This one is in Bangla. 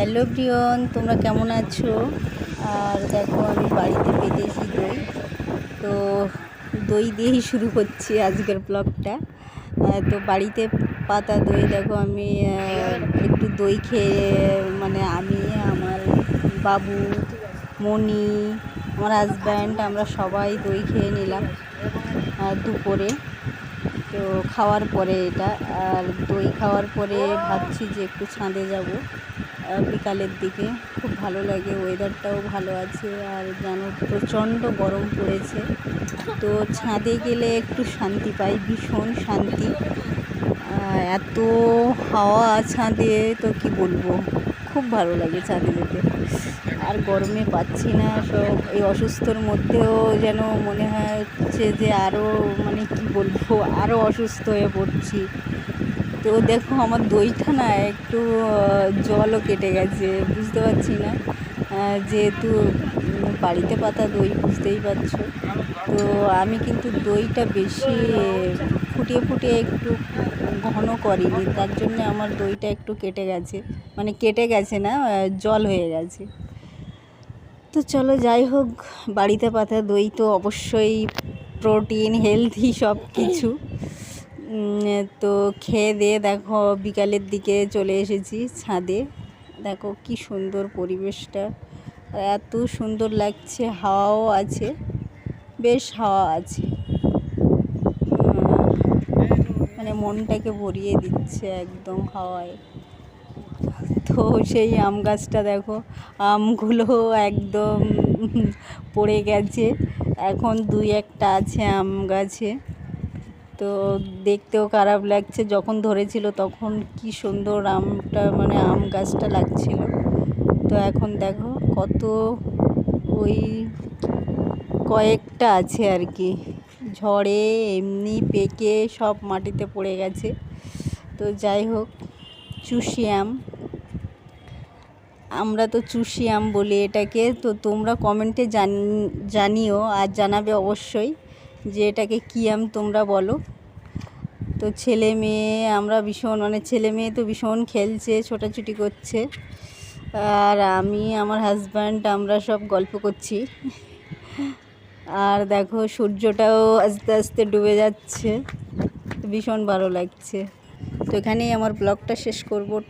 হ্যালো প্রিয়ন তোমরা কেমন আছো? আর দেখো, আমি বাড়িতে পেতেছি দই। তো দই দিয়েই শুরু করছি আজকের ব্লগটা তো বাড়িতে পাতা দই, দেখো, আমি একটু দই খেয়ে মানে আমি, আমার বাবু, মণি, আমার হাজব্যান্ড আমরা সবাই দই খেয়ে নিলাম দুপুরে। তো খাওয়ার পরে এটা, আর দই খাওয়ার পরে ভাবছি যে একটু ছাদে যাব। বিকালের দিকে। খুব ভালো লাগে ওয়েদারটাও ভালো আছে, আর যেন প্রচণ্ড গরম পড়েছে। তো ছাদে গেলে একটু শান্তি পাই, ভীষণ শান্তি। এত হাওয়া ছাদে, তো কি বলব? খুব ভালো লাগে ছাদে যেতে। আর গরমে পাচ্ছি না সব। এই অসুস্থর মধ্যেও যেন মনে হচ্ছে যে আরও মানে কি বলব আরও অসুস্থ হয়ে পড়ছি। তো দেখো আমার দইটা না একটু জলও কেটে গেছে, বুঝতে পারছি না। যেহেতু বাড়িতে পাতা দই, বুঝতেই পারছ। তো আমি কিন্তু দইটা বেশি ফুটিয়ে ফুটিয়ে একটু ঘন করিনি, তার জন্য আমার দইটা একটু কেটে গেছে। মানে কেটে গেছে না জল হয়ে গেছে। তো চলো যাই হোক, বাড়িতে পাতা, দই তো অবশ্যই প্রোটিন হেলদি সব কিছু। তো খেয়ে দিয়ে দেখো, বিকালের দিকে চলে এসেছি ছাদে। দেখো কি সুন্দর পরিবেশটা এত সুন্দর লাগছে, হাওয়াও আছে, বেশ হাওয়া আছে। মানে মনটাকে ভরিয়ে দিচ্ছে একদম হাওয়ায়। তো সেই আম গাছটা দেখো, আমগুলো একদম পড়ে গেছে। এখন দুই একটা আছে আম গাছে। তো দেখতেও খারাপ লাগছে, যখন ধরেছিল তখন কি সুন্দর আমটা মানে আম গাছটা লাগছিল। তো এখন দেখো, কত ওই কয়েকটা আছে আর কি। ঝড়ে এমনি পেকে সব মাটিতে পড়ে গেছে। তো যাই হোক, চুষি আম। আমরা তো চুষি আম বলি এটাকে, তো তোমরা কমেন্টে জান, জানিও আর জানাবে অবশ্যই যে এটাকে কী আম তোমরা বলো। তো ছেলে মেয়ে, আমরা ভীষণ মানে ছেলে মেয়ে তো ভীষণ খেলছে, ছোটাছুটি করছে। আর আমি, আমার হাজব্যান্ড আমরা সব গল্প করছি। আর দেখো, সূর্যটাও আস্তে আস্তে ডুবে যাচ্ছে। ভীষণ ভালো লাগছে। তো এখানেই আমার ব্লগটা শেষ করব। টা